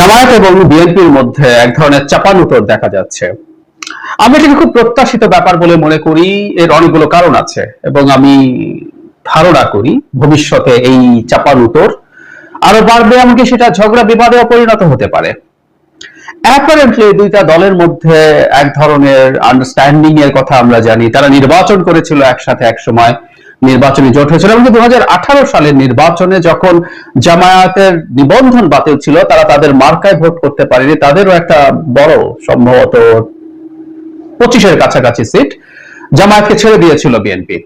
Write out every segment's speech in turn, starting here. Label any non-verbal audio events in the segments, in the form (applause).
জামায়াত এবং বিএনপির মধ্যে এক ধরনের চাপানুতর দেখা যাচ্ছে। আমি এটাকে খুব প্রত্যাশিত ব্যাপার বলে মনে করি, এর অনেকগুলো কারণ আছে এবং আমি ধারণা করি ভবিষ্যতে এই চাপানুতর আরও বাড়বে, এমনকি সেটা ঝগড়া বিবাদেও পরিণত হতে পারে। অ্যাপারেন্টলি দুইটা দলের মধ্যে এক ধরনের আন্ডারস্ট্যান্ডিং এর কথা আমরা জানি। তারা নির্বাচন করেছিল একসাথে এক সময়। নির্বাচনী জোট হয়েছিল এবং দু সালের নির্বাচনে যখন জামায়াতের নিবন্ধন বাতিল ছিল, তারা তাদের মার্কায় ভোট করতে পারেনি। তাদেরও একটা বড় সম্ভবত পঁচিশের কাছাকাছি সিট জামায়াতকে ছেড়ে দিয়েছিল বিএনপি।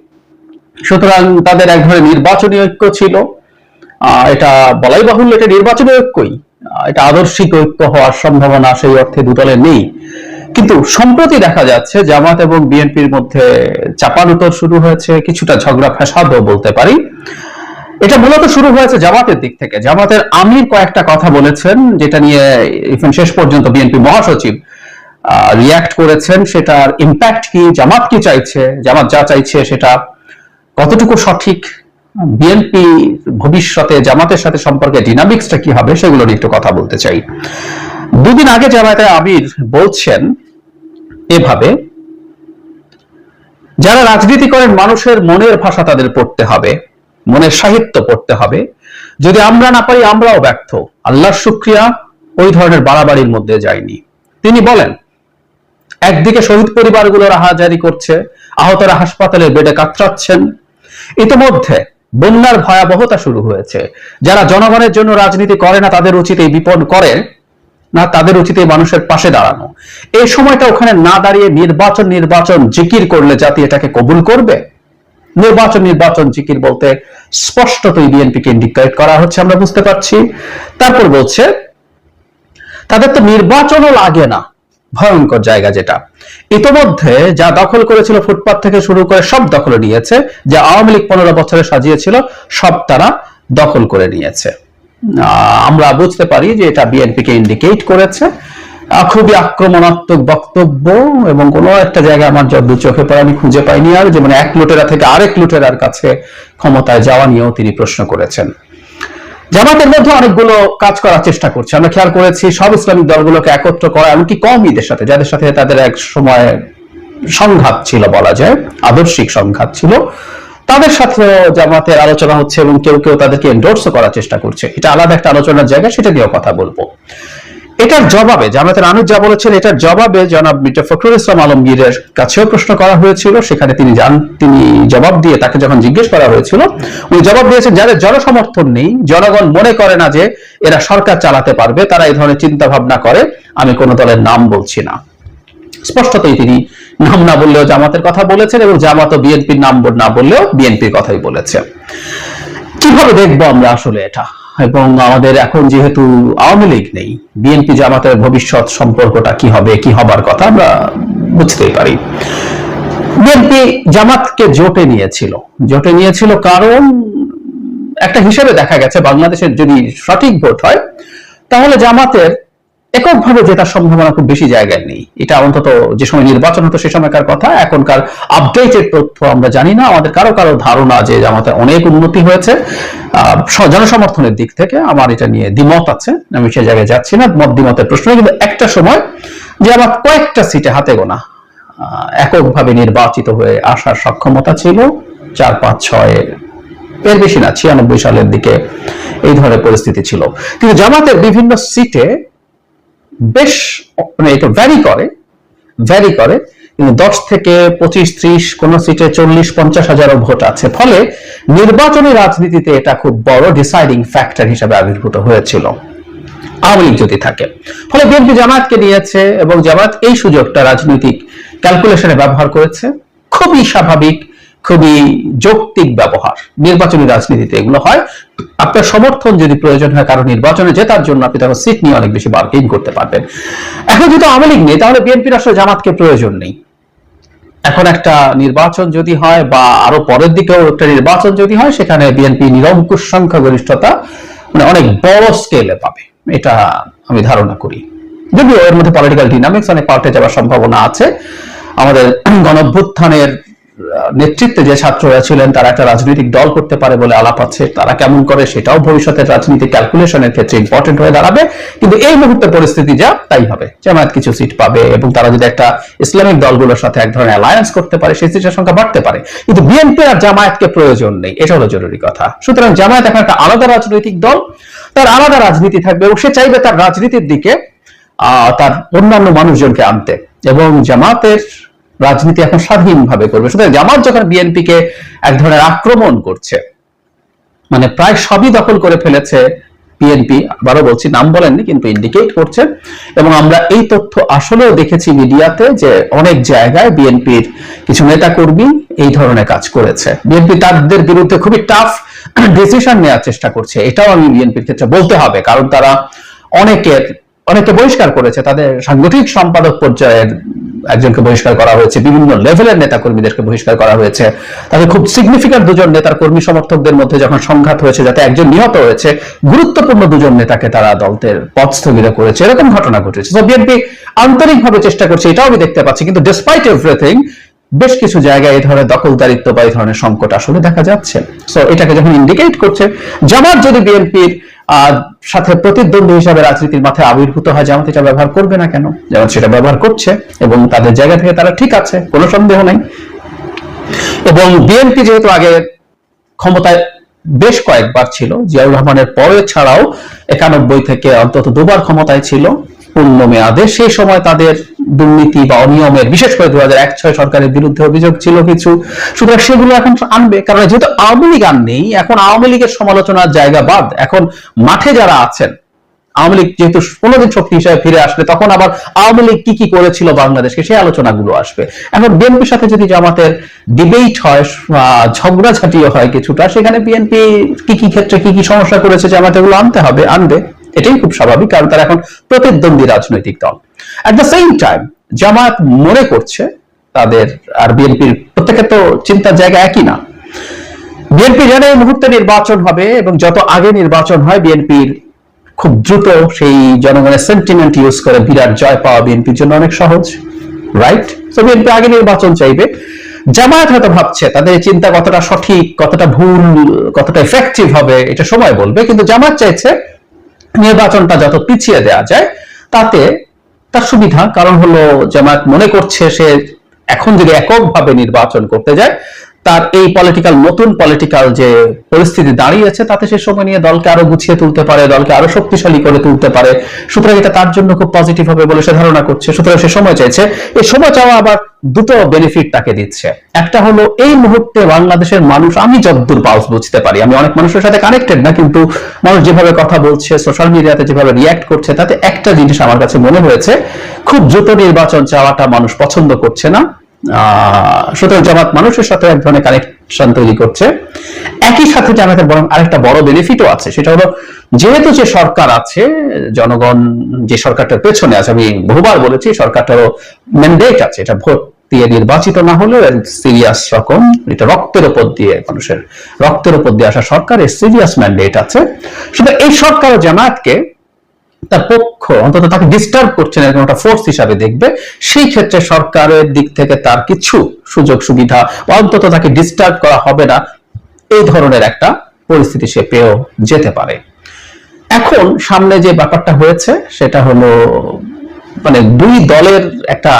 সুতরাং তাদের এক ধরনের নির্বাচনী ঐক্য ছিল। এটা বলাই বাহুল্য এটা নির্বাচনী ঐক্যই এটা আদর্শিক ঐক্য হওয়ার সম্ভাবনা সেই অর্থে দু দলের নেই। কিন্তু সম্প্রতি দেখা যাচ্ছে জামাত এবং বিএনপির মধ্যে চাপানুতর শুরু হয়েছে, কিছুটা ঝগড়া ফ্যাসাদও বলতে পারি। এটা মূলত শুরু হয়েছে জামাতের দিক থেকে। জামাতের আমির কয়েকটা কথা বলেছেন, যেটা নিয়ে ইভেন শেষ পর্যন্ত বিএনপি মহাসচিব রিয়াক্ট করেছেন। সেটার ইম্প্যাক্ট কি, জামাত কি চাইছে, জামাত যা চাইছে সেটা কতটুকু সঠিক, বিএনপি ভবিষ্যতে জামাতের সাথে সম্পর্কে ডিনামিক্সটা কি হবে, সেগুলো নিয়ে একটু কথা বলতে চাই। দুদিন আগে জামায়াতের আমির বলছেন এভাবে যারা রাজনীতি করেন, মানুষের মনের ভাষা তাদের পড়তে হবে, মনের সাহিত্য পড়তে হবে। যদি আমরা না পারি, আমরাও ব্যর্থ। আল্লাহর শুক্রিয়া ওই ধরনের বাড়াবাড়ির মধ্যে যায়নি। তিনি বলেন, একদিকে শহীদ পরিবারগুলো রাহাজারি করছে, আহতরা হাসপাতালে বেডে কাতরাচ্ছেন। ইতিমধ্যে বন্যার ভয়াবহতা শুরু হয়েছে। যারা জনগণের জন্য রাজনীতি করে না, তাদের উচিত এই বিপদ করে। না, তাদের উচিত এই মানুষের পাশে দাঁড়ানো। এই সময়টা ওখানে না দাঁড়িয়ে নির্বাচন নির্বাচন জিকির করলে জাতি এটাকে কবুল করবে? নির্বাচন নির্বাচন জিকির বলতে স্পষ্টতই বিএনপিকে ইন্ডিকেট করা হচ্ছে, আমরা বুঝতে পারছি। তারপর বলছে, তাদের তো নির্বাচনও লাগে না। ভয়ঙ্কর জায়গা যেটা। ইতোমধ্যে যা দখল করেছিল ফুটপাত থেকে শুরু করে সব দখলে নিয়েছে, যা আওয়ামী লীগ পনেরো বছরে সাজিয়েছিল, সব তারা দখল করে নিয়েছে। আমরা বুঝতে পারি যে এটা বিএনপিকে ইন্ডিকেট করেছে। খুবই আক্রমণাত্মক বক্তব্য এবং কোনো একটা জায়গায় আমার যত চোখে পড়ে, আমি খুঁজে পাইনি আর, যেমন এক লুটেরা থেকে আরেক লুটেরার কাছে ক্ষমতায় যাওয়া নিয়েও তিনি প্রশ্ন করেছেন। জামাতের মধ্যে অনেকগুলো কাজ করার চেষ্টা করছে। আমরা খেয়াল করেছি, সব ইসলামিক দলগুলোকে একত্র করা, এমনকি কম ঈদের সাথে, যাদের সাথে তাদের এক সময় সংঘাত ছিল বলা যায়, আদর্শিক সংঘাত ছিল। তাদের সাথেও জামাতের আলোচনা হচ্ছে এবং কেউ কেউ তাদেরকে এন্ডোর্সও করার চেষ্টা করছে। এটা আলাদা একটা আলোচনার জায়গা, সেটা নিয়েও কথা বলব। এটার জবাবে, জামাতের আমির যা বলেছেন, এটার জবাবে জনাব মির্জা ফখরুল ইসলাম আলমগীরের কাছেও প্রশ্ন করা হয়েছিল। সেখানে তিনি জান, তিনি জবাব দিয়ে তাকে যখন জিজ্ঞেস করা হয়েছিল, উনি জবাব দিয়েছেন, যাদের জনসমর্থন নেই, জনগণ মনে করে না যে এরা সরকার চালাতে পারবে, তারা এই ধরনের চিন্তা ভাবনা করে, আমি কোন দলের নাম বলছি না। স্পষ্টতই তিনি নাম না বললেও জামাতের কথা বলেছেন এবং জামাত ও বিএনপির নাম না বললেও বিএনপির কথাই বলেছে। কীভাবে দেখব আমরা আসলে এটা? এবং আমাদের এখন যেহেতু আওয়ামী লীগ নেই, বিএনপি জামাতের ভবিষ্যৎ সম্পর্কটা কি হবে, কি হবার কথা আমরা বুঝতেই পারি। বিএনপি জামাতকে জোটে নিয়েছিল। জোটে নিয়েছিল কারণ একটা হিসেবে দেখা গেছে, বাংলাদেশের যদি সঠিক ভোট হয়, তাহলে জামাতের এককভাবে জেতার সম্ভাবনা খুব বেশি জায়গায় নেই। এটা অন্তত যে সময় নির্বাচন হতো সে সময়কার কথা, এখনকার আপডেটেড তথ্য আমরা জানি না। আমাদের কারও কারও ধারণা যে জামাতের অনেক উন্নতি হয়েছে। জনসমর্থনের দিক থেকে আমার এটা নিয়ে দ্বিমত আছে। আমি সে জায়গায় যাচ্ছি না, মত দ্বিমতের প্রশ্ন। কিন্তু একটা সময় যে আমার কয়েকটা সিটে হাতে গোনা এককভাবে নির্বাচিত হয়ে আসার সক্ষমতা ছিল। চার, পাঁচ, ছয়, এর বেশি না, ছিয়ানব্বই সালের দিকে এই ধরনের পরিস্থিতি ছিল। কিন্তু জামাতের বিভিন্ন সিটে বেশ মানে এটা ভ্যারি করে ভ্যারি করে, কিন্তু দশ থেকে পঁচিশ, ত্রিশ, কোন সিটে চল্লিশ, পঞ্চাশ হাজারও ভোট আছে। ফলে নির্বাচনী রাজনীতিতে এটা খুব বড় ডিসাইডিং ফ্যাক্টর হিসেবে আবির্ভূত হয়েছিল। আওয়ামী লীগ যদি থাকে। ফলে বিএনপি জামায়াতকে নিয়েছে এবং জামায়াত এই সুযোগটা রাজনৈতিক ক্যালকুলেশনে ব্যবহার করেছে। খুবই স্বাভাবিক খুবই যৌক্তিক ব্যবহার। নির্বাচনী রাজনীতিতে এগুলো হয়। আপনার সমর্থন যদি প্রয়োজন হয় কারণ নির্বাচনে জেতার জন্য আপনি তখন সিট নিয়ে অনেক বেশি বার্গেইন করতে পারবেন। এখন যেহেতু আওয়ামী লীগ নেই, তাহলে বিএনপির আসলে জামাতকে প্রয়োজন নেই। এখন একটা নির্বাচন যদি হয় বা আরও পরের দিকেও একটা নির্বাচন যদি হয়, সেখানে বিএনপি নিরঙ্কুশ সংখ্যাগরিষ্ঠতা মানে অনেক বড় স্কেলে পাবে। এটা আমি ধারণা করি। যদিও এর মধ্যে পলিটিক্যাল ডিনামিক্স অনেক পাল্টে যাওয়ার সম্ভাবনা আছে। আমাদের গণভ্যুত্থানের নেতৃত্বে যে ছাত্ররা ছিলেন, তারা একটা রাজনৈতিক দল করতে পারে বলে আলাপ আছে। তারা কেমন করে সেটাও ভবিষ্যতের রাজনীতি ক্যালকুলেশনের ক্ষেত্রে ইম্পর্টেন্ট হয়ে দাঁড়াবে। কিন্তু এই মুহূর্তে পরিস্থিতি যা, তাই হবে। জামায়াত কিছু সিট পাবে এবং তারা যদি একটা ইসলামিক দলগুলোর সাথে এক ধরনের অ্যালায়েন্স করতে পারে, সেই সিটের সংখ্যা বাড়তে পারে। কিন্তু বিএনপি আর জামায়াতকে প্রয়োজন নেই, এটা হলো জরুরি কথা। সুতরাং জামায়াত এখন একটা আলাদা রাজনৈতিক দল, তার আলাদা রাজনীতি থাকবে এবং সে চাইবে তার রাজনীতির দিকে তার অন্যান্য মানুষজনকে আনতে। এবং জামাতের রাজনীতি এখন স্বাধীনভাবে করবে। সুতরাং জামাত যখন বিএনপি কে এক ধরনের আক্রমণ করছে মানে প্রায় সবই দখল করে ফেলেছে বিএনপি, আবারও বলছি, নাম বলেননি, কিন্তু ইন্ডিকেট করছে। এবং আমরা এই তথ্য আসলেও দেখেছি মিডিয়াতে যে অনেক জায়গায় বিএনপির কিছু নেতা কর্মী এই ধরনের কাজ করেছে। বিএনপি তাদের বিরুদ্ধে খুবই টাফ ডিসিশন নেওয়ার চেষ্টা করছে। এটাও আমি বিএনপির ক্ষেত্রে বলতে হবে, কারণ তারা অনেকের অনেকে বহিষ্কার করেছে। তাদের সাংগঠনিক সম্পাদক পর্যায়ের একজনকে বহিষ্কার করা হয়েছে, বিভিন্ন লেভেলের নেতা কর্মীদেরকে বহিষ্কার করা হয়েছে। তাদের খুব সিগনিফিক্যান্ট দুজন নেতার কর্মী সমর্থকদের মধ্যে যখন সংঘাত হয়েছে, যাতে একজন নিহত হয়েছে, গুরুত্বপূর্ণ দুজন নেতাকে তারা দলদের পদ স্থগিত করেছে। এরকম ঘটনা ঘটেছে। তো বিএনপি আন্তরিকভাবে চেষ্টা করছে, এটাও আমি দেখতে পাচ্ছি। কিন্তু ডিসপাইট এভরিথিং বেশ কিছু জায়গায় এই ধরনের দখলদারিত্ব বা এই ধরনের সংকট আসলে দেখা যাচ্ছে। সো এটাকে যখন ইন্ডিকেট করছে, জামাত যদি বিএনপির সাথে প্রতিদ্বন্দ্বী হিসাবে রাজনীতির মাথায় আবির্ভূত হয়, জামাত এটা ব্যবহার করবে না কেন? যেমন সেটা ব্যবহার করছে এবং তাদের জায়গা থেকে তারা ঠিক আছে, কোনো সন্দেহ নাই। এবং বিএনপি যেহেতু আগে ক্ষমতায় বেশ কয়েকবার ছিল, জিয়াউর রহমানের পরে ছাড়াও একানব্বই থেকে অন্তত দুবার ক্ষমতায় ছিল, পূর্ণ মেয়াদে, সেই সময় তাদের দুর্নীতি বা অনিয়মের, বিশেষ করে দু হাজার এক, ছয় সরকারের বিরুদ্ধে অভিযোগ ছিল কিছু। সুতরাং সেগুলো এখন আনবে, কারণ যেহেতু আওয়ামী লীগ আর নেই, এখন আওয়ামী লীগের সমালোচনার জায়গা বাদ। এখন মাঠে যারা আছেন, আওয়ামী লীগ যেহেতু কোনোদিন শক্তি হিসাবে ফিরে আসলে তখন আবার আওয়ামী লীগ কি কি করেছিল বাংলাদেশকে, সেই আলোচনাগুলো আসবে। এখন বিএনপির সাথে যদি জামাতের ডিবেট হয় ঝগড়াঝাটিও হয় কিছুটা, সেখানে বিএনপি কি কি ক্ষেত্রে কি কি সমস্যা করেছে জামাত, এগুলো আনতে হবে, আনবে। এটাই খুব স্বাভাবিক, কারণ তারা এখন প্রতিদ্বন্দ্বী রাজনৈতিক দল। At the same time Jamaat মনে করছে তাদের আর বিএনপির প্রত্যেকের তো চিন্তার জায়গা একই না। বিএনপি জানে এই মুহূর্তে নির্বাচন হবে এবং যত আগে নির্বাচন হয়, বিএনপির খুব দ্রুত সেই জনগণের সেন্টিমেন্ট ইউজ করে বিরাট জয় পাওয়া বিএনপির জন্য অনেক সহজ রাইট তো বিএনপি আগে নির্বাচন চাইবে। জামায়াত হয়তো ভাবছে তাদের চিন্তা কতটা সঠিক, কতটা ভুল, কতটা এফেক্টিভ হবে, এটা সময় বলবে। কিন্তু জামায়াত চাইছে নির্বাচনটা যত পিছিয়ে দেওয়া যায়, তাতে তার সুবিধা কারণ হলো জামায়াত মনে করছে সে এখন যদি এককভাবে নির্বাচন করতে যায় তার এই পলিটিক্যাল নতুন পলিটিক্যাল যে পরিস্থিতি দাঁড়িয়েছে, তাতে সে সময় নিয়ে দলকে আরও গুছিয়ে তুলতে পারে, দলকে আরও শক্তিশালী করে তুলতে পারে। সুতরাং এটা তার জন্য খুব পজিটিভ হবে বলে সে ধারণা করছে। সুতরাং সে সময় চাইছে। এই সময় চাওয়া আবার দুটো বেনিফিট তাকে দিচ্ছে। একটা হলো, এই মুহূর্তে বাংলাদেশের মানুষ, আমি যতদূর পাউস বুঝতে পারি, আমি অনেক মানুষের সাথে কানেক্টেড না, কিন্তু মানুষ যেভাবে কথা বলছে সোশ্যাল মিডিয়াতে যেভাবে রিয়াক্ট করছে, তাতে একটা জিনিস আমার কাছে মনে হয়েছে, খুব দ্রুত নির্বাচন চাওয়াটা মানুষ পছন্দ করছে না। সুতরাং জামাত মানুষের সাথে এক ধরনের কানেকশন তৈরি করছে। একই সাথে জামাতের বরং আরেকটা বড় বেনিফিটও আছে, সেটা হলো যেহেতু যে সরকার আছে, জনগণ যে সরকারটার পেছনে আছে, আমি বহুবার বলেছি সরকারটারও ম্যান্ডেট আছে, এটা ভোট দিয়ে নির্বাচিত না হলেও সিরিয়াস রকম, এটা রক্তের উপর দিয়ে মানুষের, রক্তের উপর দিয়ে আসা সরকারের সিরিয়াস ম্যান্ডেট আছে। শুধু এই সরকার জামায়াতকে তার পক্ষ অন্তত তাকে ডিস্টার্ব করছে না, এরকম একটা ফোর্স হিসাবে দেখবে, সেই ক্ষেত্রে সরকারের দিক থেকে তার কিছু সুযোগ সুবিধা অন্তত তাকে ডিস্টার্ব করা হবে না, এই ধরনের একটা পরিস্থিতি সে পেয়েও যেতে পারে। এখন সামনে যে ব্যাপারটা হয়েছে, সেটা হলো মানে দুই দলের একটা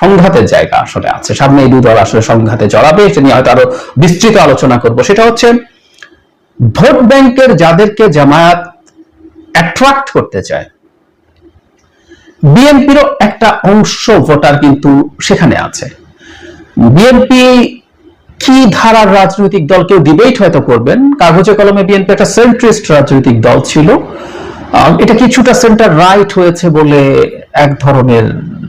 সংঘাতের জায়গা আসলে আছে। সামনে এই দুই দল আসলে সংঘাতে জড়াবে, এটা নিয়ে হয়তো আরও বিস্তৃত আলোচনা করব। সেটা হচ্ছে, ভোট ব্যাংকের যাদেরকে জামায়াত অ্যাট্রাক্ট করতে চায়। বিএনপিরও একটা অংশ ভোটার কিন্তু সেখানে আছে। বিএনপি কি ধারার রাজনৈতিক দল কেউ ডিবেট হয়তো করবেন। কাগজে কলমে বিএনপি একটা সেন্ট্রিস্ট রাজনৈতিক দল ছিল। এটা কিছুটা সেন্টার রাইট হয়েছে বলে এক ধরনের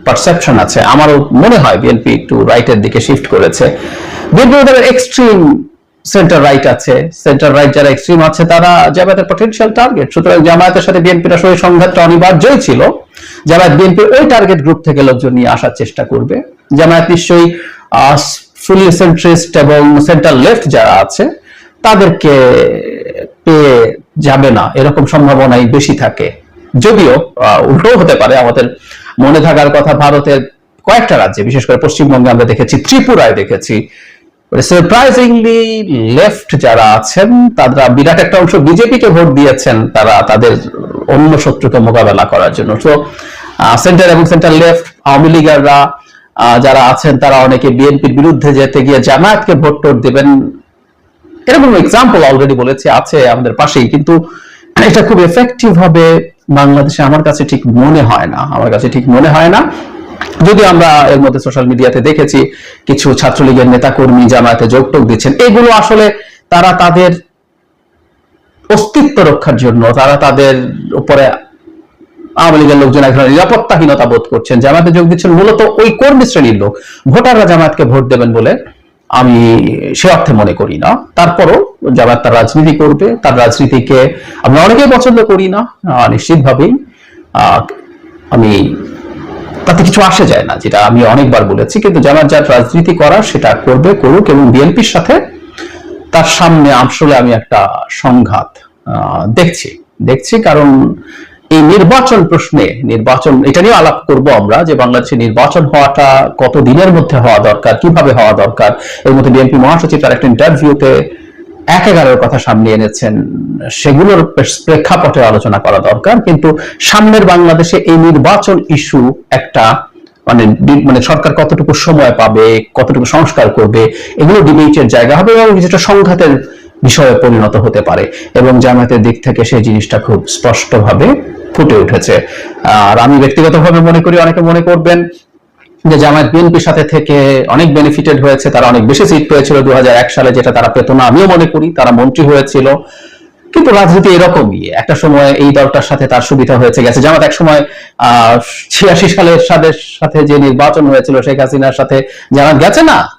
পারসেপশন আছে। আমারও মনে হয় বিএনপি একটু রাইটের দিকে শিফট করেছে। বিএনপি এক্সট্রিম সেন্টার রাইট আছে। সেন্টার রাইট যারা এক্সট্রিম আছে, তারা জামায়াতের পটেনশিয়াল টার্গেট সুতরাং জামায়াতের সাথে বিএনপির আসলে সংঘাতটা অনিবার্যই ছিল। জামায়াত বিএনপির ওই টার্গেট গ্রুপ থেকে লোকজন নিয়ে আসার চেষ্টা করবে। জামায়াত নিশ্চয়ই ফুলি সেন্ট্রিস্ট এবং সেন্টার লেফট যারা আছে, তাদেরকে পেয়ে যাবে না। এরকম সম্ভাবনাই বেশি থাকে। যদিও উল্টো হতে পারে আমাদের মনে থাকার কথা, ভারতের কয়েকটা রাজ্যে, বিশেষ করে পশ্চিমবঙ্গে আমরা দেখেছি, ত্রিপুরায় দেখেছি সারপ্রাইজিংলি লেফট যারা আছেন, তারা বিরাট একটা অংশ বিজেপিকে ভোট দিয়েছেন, তারা তাদের অন্য শত্রুকে মোকাবেলা করার জন্য। তো সেন্টার এবং সেন্টার লেফট আওয়ামী লীগাররা যারা আছেন, তারা অনেকে বিএনপির বিরুদ্ধে যেতে গিয়ে জামায়াতকে ভোট টোট দেবেন। এরকম এক্সাম্পল অলরেডি বলেছি, আছে আমাদের পাশেই, কিন্তু এটা খুব এফেক্টিভ হবে বাংলাদেশে আমার কাছে ঠিক মনে হয় না, আমার কাছে ঠিক মনে হয় না। যদি আমরা এর মধ্যে সোশ্যাল মিডিয়াতে দেখেছি, কিছু ছাত্রলীগের নেতাকর্মী জামায়াতে যোগ টোক দিচ্ছেন। এগুলো আসলে তারা তাদের অস্তিত্ব রক্ষার জন্য, তারা তাদের উপরে আওয়ামী লীগের লোকজন এক নিরাপত্তাহীনতা বোধ করছেন। জামায়াতে যোগ দিচ্ছেন মূলত ওই কর্মী শ্রেণির লোক। ভোটাররা জামায়াতকে ভোট দেবেন বলে আমি সে অর্থে মনে করি না। তারপরও জামায়াত তার রাজনীতি করবে, তার রাজনীতিকে আমরা অনেকেই পছন্দ করি না। নিশ্চিতভাবেই আমি তাতে কিছু আসে যায় না, যেটা আমি অনেকবার বলেছি, কিন্তু জামাত যার রাজনীতি করার সেটা করবে, করুক এবং বিএনপির সাথে তার সামনে আসলে আমি একটা সংঘাত দেখছি। দেখছি কারণ এই নির্বাচন প্রশ্নে, নির্বাচন, এটা নিয়ে আলাপ করব আমরা যে বাংলাদেশে নির্বাচন হওয়াটা কত দিনের মধ্যে হওয়া দরকার, কীভাবে হওয়া দরকার। এর মধ্যে বিএনপি মহাসচিব তার একটা ইন্টারভিউতে এক এগারোর কথা সামনে এনেছেন। সেগুলোর প্রেক্ষাপটে আলোচনা করা দরকার, কিন্তু সামনের বাংলাদেশে এই নির্বাচন ইস্যু একটা মানে মানে সরকার কতটুকু সময় পাবে, কতটুকু সংস্কার করবে, এগুলো ডিবেটের জায়গা হবে এবং কিছুটা সংঘাতের বিষয়ে পরিণত হতে পারে এবং জামায়াতের দিক থেকে সেই জিনিসটা খুব স্পষ্টভাবে ফুটে উঠেছে। আর আমি ব্যক্তিগতভাবে মনে করি, অনেকে মনে করবেন যে জামায়াত বিএনপির সাথে থেকে অনেক বেনিফিটেড হয়েছে, তারা অনেক বেশি সিট পেয়েছিল দু হাজার এক সালে, যেটা তারা পেত না, আমিও মনে করি তারা মন্ত্রী হয়েছিল। কিন্তু রাজনীতি এরকমই। একটা সময় এই দলটার সাথে তার সুবিধা হয়েছে, গেছে। জামাত এক সময়, আহ, ছিয়াশি সালের সাদের সাথে যে নির্বাচন হয়েছিল, শেখ হাসিনার সাথে, জামাত গেছে না।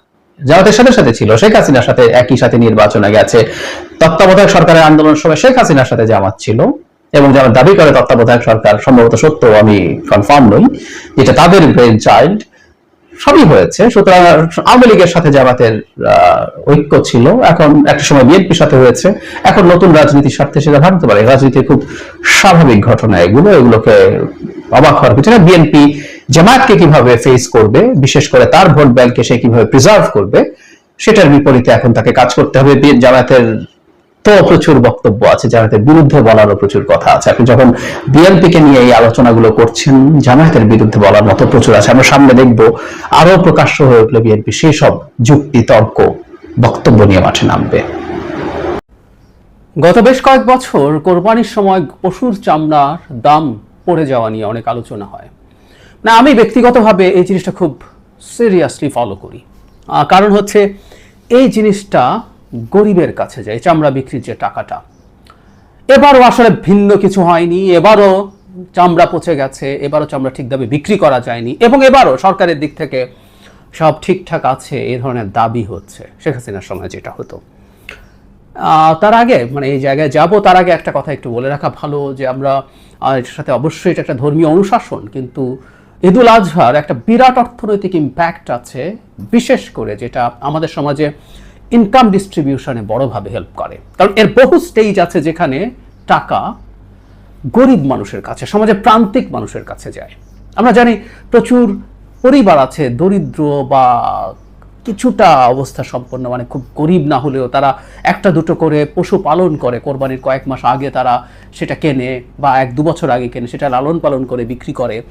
জামাতের সাথে সাথে ছিল, শেখ হাসিনার সাথে একই সাথে নির্বাচনে গেছে। তত্ত্বাবধায়ক সরকারের আন্দোলনের সময় শেখ হাসিনার সাথে জামাত ছিল, এবং জামাত দাবি করে তত্ত্বাবধায়ক সরকার, সম্ভবত সত্য, আমি কনফার্ম নই, যেটা তাদের ব্রেন চাইল্ড সবই হয়েছে। সুতরাং আওয়ামী লীগের সাথে জামাতের ঐক্য ছিল। এখন একটা সময় বিএনপির সাথে হয়েছে। এখন নতুন রাজনীতির স্বার্থে সেটা ভাবতে পারে। রাজনীতির খুব স্বাভাবিক ঘটনা এগুলো। এগুলোকে অবাক হওয়ার কিছু না। বিএনপি জামায়াতকে কীভাবে ফেস করবে, বিশেষ করে তার ভোট ব্যাংকে সে কীভাবে প্রিজার্ভ করবে, সেটার বিপরীতে এখন তাকে কাজ করতে হবে। জামায়াতের তো প্রচুর বক্তব্য আছে জামায়াতের বিরুদ্ধে বলারও প্রচুর কথা আছে। আপনি যখন বিএনপি কে নিয়ে এই আলোচনাগুলো করছেন, জামায়াতের বিরুদ্ধে বলার মতো প্রচুর আছে। আমরা সামনে দেখব আরও প্রকাশ্য হয়ে উঠলে বিএনপি। সেই সব যুক্তি, তর্ক, বক্তব্য নিয়ে মাঠে নামবে। গত বেশ কয়েক বছর কোরবানির সময় পশুর চামড়ার দাম পড়ে যাওয়া নিয়ে অনেক আলোচনা হয়। না, আমি ব্যক্তিগতভাবে এই জিনিসটা খুব সিরিয়াসলি ফলো করি। কারণ হচ্ছে এই জিনিসটা গরিবের কাছে যায়, চামড়া বিক্রির যে টাকাটা। এবারও আসলে ভিন্ন কিছু হয়নি, এবারও চামড়া পচে গেছে, এবারও চামড়া ঠিকভাবে বিক্রি করা যায়নি, এবং এবারও সরকারের দিক থেকে সব ঠিকঠাক আছে এই ধরনের দাবি হচ্ছে, শেখ হাসিনার সময় যেটা হতো। তার আগে মানে এই জায়গায় যাব, তার আগে একটা কথা একটু বলে রাখা ভালো, যে আমরা এটার সাথে অবশ্যই এটা একটা ধর্মীয় অনুশাসন, কিন্তু ঈদুল আজহার একটা বিরাট অর্থনৈতিক ইম্প্যাক্ট আছে, বিশেষ করে যেটা আমাদের সমাজে ইনকাম ডিস্ট্রিবিউশনে বড়ভাবে হেল্প করে। কারণ এর বহু স্টেজ আছে যেখানে টাকা গরিব মানুষের কাছে সমাজে প্রান্তিক মানুষের কাছে যায়। আমরা জানি প্রচুর পরিবার আছে, দরিদ্র বা কিছুটা অবস্থা সম্পন্ন মানে খুব গরিব না হলেও তারা একটা দুটো করে পশু পালন করে, কোরবানির কয়েক মাস আগে তারা সেটা কেনে বা এক দু বছর আগে কেনে, সেটা লালন পালন করে, বিক্রি করে,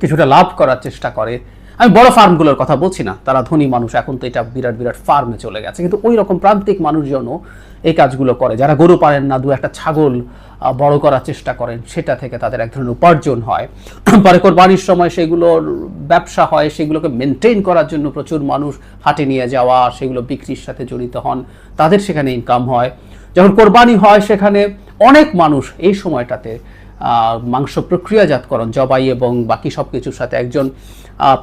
কিছুটা লাভ করার চেষ্টা করে। আমি বড় ফার্মগুলোর কথা বলছি না, তারা ধনী মানুষ, এখন তো এটা বিরাট বিরাট ফার্মে চলে গেছে। কিন্তু ওই রকম প্রান্তিক মানুষজনও এই কাজগুলো করে। যারা গরু পারেন না, দু একটা ছাগল বড় করার চেষ্টা করেন, সেটা থেকে তাদের এক ধরনের উপার্জন হয়। (clears throat) পরে কোরবানির সময় সেগুলোর ব্যবসা হয়, সেগুলোকে মেনটেন করার জন্য প্রচুর মানুষ হাটে নিয়ে যাওয়া, সেগুলো বিক্রির সাথে জড়িত হন, তাদের সেখানে ইনকাম হয়। যখন কোরবানি হয়, সেখানে অনেক মানুষ এই সময়টাতে মাংস প্রক্রিয়াজাতকরণ, জবাই এবং বাকি সব কিছুর সাথে একজন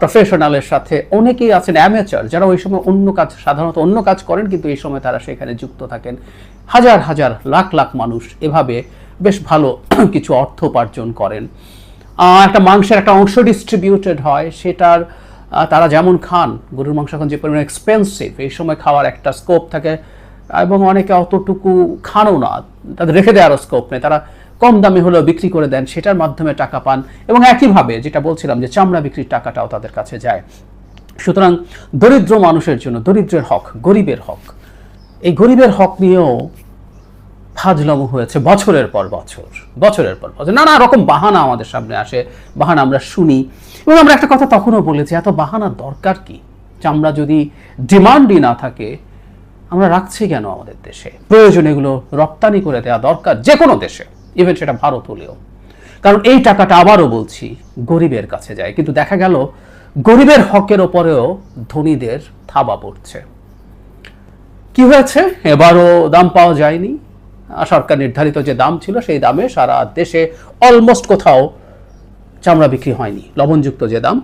প্রফেশনালের সাথে অনেকেই আছেন অ্যামেচার যারা ওই সময় অন্য কাজ, সাধারণত অন্য কাজ করেন কিন্তু এই সময় তারা সেখানে যুক্ত থাকেন। হাজার হাজার, লাখ লাখ মানুষ এভাবে বেশ ভালো (clears throat) কিছু অর্থ উপার্জন করেন। একটা মাংসের একটা অংশ ডিস্ট্রিবিউটেড হয়, সেটার তারা যেমন খান, গরুর মাংস এখন যে পরিমাণ এক্সপেন্সিভ এই সময় খাওয়ার একটা স্কোপ থাকে এবং অনেকে অতটুকু খানও না, তাদের রেখে দেওয়ারও স্কোপ নেই। তারা কম দামে হলেও বিক্রি করে দেন, সেটার মাধ্যমে টাকা পান এবং একইভাবে যেটা বলছিলাম যে চামড়া বিক্রির টাকাটাও তাদের কাছে যায়। সুতরাং দরিদ্র মানুষের জন্য, দরিদ্রের হক, গরিবের হক, এই গরিবের হক নিয়েও ফাজলামো হয়েছে বছরের পর বছর, বছরের পর বছর। নানা রকম বাহানা আমাদের সামনে আসে, বাহানা আমরা শুনি। এবং আমরা একটা কথা তখনও বলেছি এত বাহানার দরকার কি? চামড়া যদি ডিমান্ডই না থাকে, আমরা রাখছি কেন আমাদের দেশে? প্রয়োজন এগুলো রপ্তানি করে দেওয়া দরকার যে কোনো দেশে। ইভেন সেটা ভারত হলেও। কারণ এই টাকাটা আবারও বলছি, গরিবের কাছে যায়। কিন্তু দেখা গেল, গরিবের হকের ওপরেও ধনীদের থাবা পড়ছে। কি হয়েছে? এবারও দাম পাওয়া যায়নি। সরকার নির্ধারিত যে দাম ছিল, সেই দামে সারা দেশে অলমোস্ট কোথাও চামড়া বিক্রি হয়নি। লবণযুক্ত যে দাম,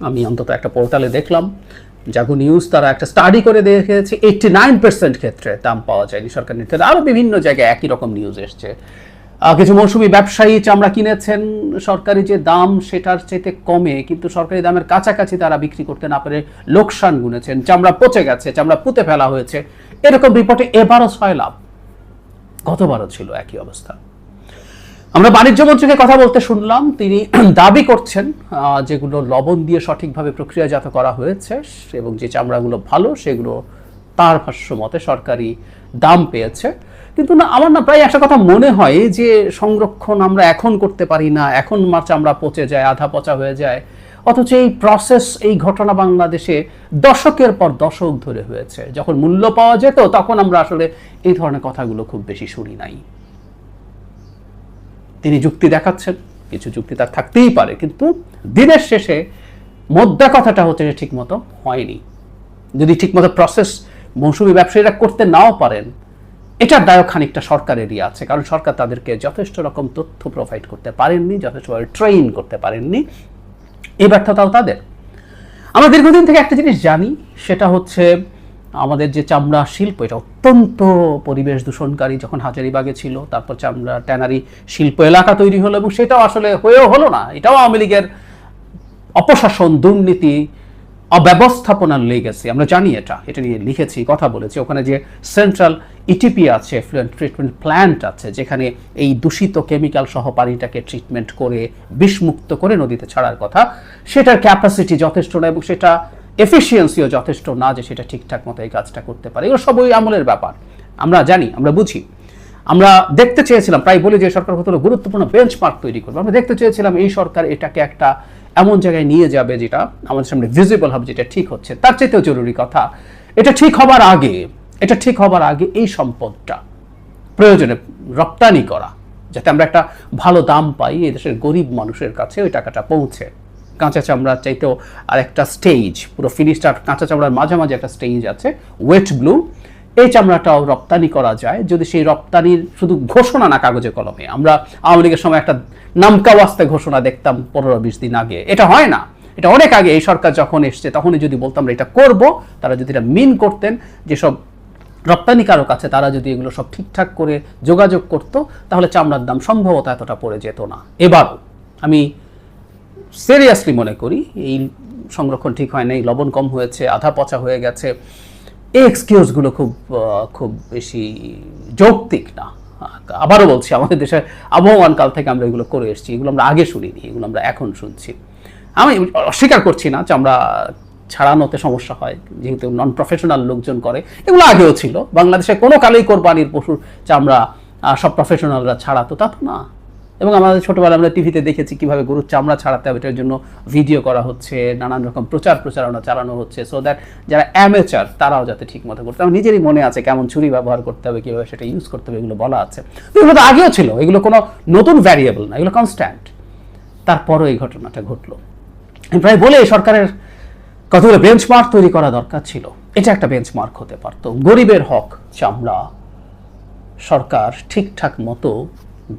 আমি অন্তত একটা পোর্টালে দেখলাম। জাগো নিউজ তারা একটা স্টাডি করে দেখেছে এইটটি নাইন পার্সেন্ট ক্ষেত্রে দাম পাওয়া যায়নি সরকার নির্ধারিত আরও বিভিন্ন জায়গায় একই রকম নিউজ এসছে। কিছু মৌসুমি ব্যবসায়ী চামড়া কিনেছেন, সরকারি যে দাম সেটার চাইতে কমে, কিন্তু সরকারি দামের কাছাকাছি তারা বিক্রি করতে না পারে লোকসান গুনেছেন। চামড়া পচে গেছে, চামড়া পুঁতে ফেলা হয়েছে। এরকম রিপোর্টে এবারও ছয় লাভ। গতবারও ছিল একই অবস্থা। আমরা বাণিজ্য মন্ত্রীকে কথা বলতে শুনলাম। তিনি (clears throat) দাবি করছেন যেগুলো লবণ দিয়ে সঠিকভাবে প্রক্রিয়াজাত করা হয়েছে এবং যে চামড়াগুলো ভালো, সেগুলো তার ভাষ্য মতে সরকারি দাম পেয়েছে। কিন্তু না, আমার না প্রায় একটা কথা মনে হয় যে সংরক্ষণ আমরা এখন করতে পারি না। এখন মাছ আমরা পচে যায়, আধা পচা হয়ে যায়। অথচ এই প্রসেস এই ঘটনা বাংলাদেশে দশকের পর দশক ধরে হয়েছে। যখন মূল্য পাওয়া যেত, তখন আমরা আসলে এই ধরনের কথাগুলো খুব বেশি শুনি নাই। তিনি যুক্তি দেখাচ্ছেন, কিছু যুক্তি তার থাকতেই পারে, কিন্তু দিনের শেষে মোদ্দা কথাটা হচ্ছে যে ঠিকমতো হয়নি। যদি ঠিকমতো প্রসেস মৌসুমি ব্যবসায়ীরা করতে নাও পারেন, এটার দায়ক খানিকটা সরকারেরই আছে, কারণ সরকার তাদেরকে যথেষ্ট রকম তথ্য প্রোভাইড করতে পারেননি যথেষ্টভাবে ট্রেন করতে পারেননি। এই ব্যর্থতাও তাদের। আমরা দীর্ঘদিন থেকে একটা জিনিস জানি, সেটা হচ্ছে আমাদের যে চামড়া শিল্প, এটা অত্যন্ত পরিবেশ দূষণকারী যখন হাজারিবাগে ছিল, তারপর চামড়া ট্যানারি শিল্প এলাকা তৈরি হলো এবং সেটাও আসলে হয়েও হলো না। এটাও আওয়ামী লীগের অপশাসন, দুর্নীতি, অব্যবস্থাপনার লেগেছে আমরা জানি এটা এটা নিয়ে লিখেছি, কথা বলেছি। ওখানে যে সেন্ট্রাল ইটিপি আছে এফ্লুয়েন্ট ট্রিটমেন্ট প্ল্যান্ট আছে, যেখানে এই দূষিত কেমিক্যাল সহ পানিটাকে ট্রিটমেন্ট করে বিষমুক্ত করে নদীতে ছাড়ার কথা, সেটার ক্যাপাসিটি যথেষ্ট না এবং সেটা এফিসিয়েন্সিও যথেষ্ট না যে সেটা ঠিকঠাক মতো এই কাজটা করতে পারে। এগুলো সব ওই আমলের ব্যাপার। আমরা জানি, আমরা বুঝি। আমরা দেখতে চেয়েছিলাম প্রায় বলি যে সরকার কতগুলো গুরুত্বপূর্ণ বেঞ্চমার্ক তৈরি করবে। আমরা দেখতে চেয়েছিলাম এই সরকার এটাকে একটা এমন জায়গায় নিয়ে যাবে যেটা আমাদের সামনে ভিজিবল হবে, যেটা ঠিক হচ্ছে। তার চাইতেও জরুরি কথা, এটা ঠিক হবার আগে, এটা ঠিক হবার আগে এই সম্পদটা প্রয়োজনে রপ্তানি করা, যাতে আমরা একটা ভালো দাম পাই, এই দেশের গরিব মানুষের কাছে ওই টাকাটা পৌঁছে। কাঁচা চামড়ার চাইতেও আর একটা স্টেজ পুরো ফিনিশটা কাঁচা চামড়ার মাঝামাঝি একটা স্টেজ আছে ওয়েট ব্লু এই চামড়াটাও রপ্তানি করা যায়, যদি সেই রপ্তানির শুধু ঘোষণা না কাগজে কলমে। আমরা আওয়ামী লীগের সময় একটা নামকা ওয়াস্তে ঘোষণা দেখতাম পনেরো বিশ দিন আগে। এটা হয় না। এটা অনেক আগে এই সরকার যখন এসছে, তখনই যদি বলতাম এটা করব, তারা যদি এটা মিন করতেন, যেসব রপ্তানিকারক আছে, তারা যদি এগুলো সব ঠিকঠাক করে যোগাযোগ করতো, তাহলে চামড়ার দাম সম্ভবত এতটা পড়ে যেত না। এবারও আমি সিরিয়াসলি মনে করি, এই সংরক্ষণ ঠিক হয় নাই, লবণ কম হয়েছে, আধা পচা হয়ে গেছে। এই এক্সকিউজগুলো খুব খুব বেশি যৌক্তিক না। আবারও বলছি, আমাদের দেশের আবহমান কাল থেকে আমরা এগুলো করে এসেছি, এগুলো আমরা আগে শুনিনি, এগুলো আমরা এখন শুনছি। আমি অস্বীকার করছি না যে আমরা ছাড়ানোতে সমস্যা হয়, যেহেতু নন প্রফেশনাল লোকজন করে, এগুলো আগেও ছিল। বাংলাদেশে কোনো কালেই কোরবানির পশুর চামড়া সব প্রফেশনালরা ছাড়াতো, তা তো না। এবং আমাদের ছোটবেলায় আমরা টিভিতে দেখেছি কীভাবে গরুর চামড়া ছাড়াতে হবে, এটার জন্য ভিডিও করা হচ্ছে, নানান রকম প্রচার প্রচারণা চালানো হচ্ছে সো দ্যাট যারা অ্যামেচার তারাও যাতে ঠিক মতো করতে আমার নিজেরই মনে আছে কেমন ছুরি ব্যবহার করতে হবে, কীভাবে সেটা ইউজ করতে হবে, এগুলো বলা আছে। এগুলো তো আগেও ছিল, এগুলো কোনো নতুন ভ্যারিয়েবল না, এগুলো কনস্ট্যান্ট তারপরও এই ঘটনাটা ঘটলো। প্রায় বলে সরকারের কতগুলো বেঞ্চমার্ক তৈরি করা দরকার ছিল। এটা একটা বেঞ্চমার্ক হতে পারতো। গরিবের হক চামড়া সরকার ঠিকঠাক মতো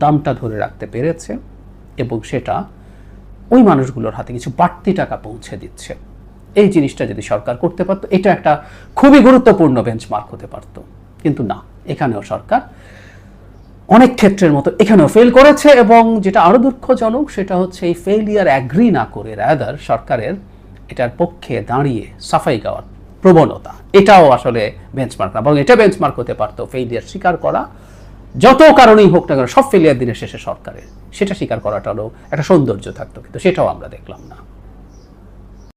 দামটা ধরে রাখতে পেরেছে এবং সেটা ওই মানুষগুলোর হাতে কিছু বাড়তি টাকা পৌঁছে দিচ্ছে। এই জিনিসটা যদি সরকার করতে পারতো, এটা একটা খুবই গুরুত্বপূর্ণ বেঞ্চমার্ক হতে পারতো। কিন্তু না, এখানেও সরকার অনেক ক্ষেত্রের মতো এখানেও ফেল করেছে এবং যেটা আরও দুঃখজনক, সেটা হচ্ছে এই ফেইলিয়ার অ্যাগ্রি না করে রাদার সরকারের এটার পক্ষে দাঁড়িয়ে সাফাই গাওয়ার প্রবণতা। এটাও আসলে বেঞ্চমার্ক না, বরং এটা বেঞ্চমার্ক হতে পারতো ফেইলিয়ার স্বীকার করা যত কারণেই হোক না কেন, সব ফেলিয়ার দিনের শেষে সরকারের। সেটা স্বীকার করাটারও একটা সৌন্দর্য থাকতো কিন্তু সেটাও আমরা দেখলাম না।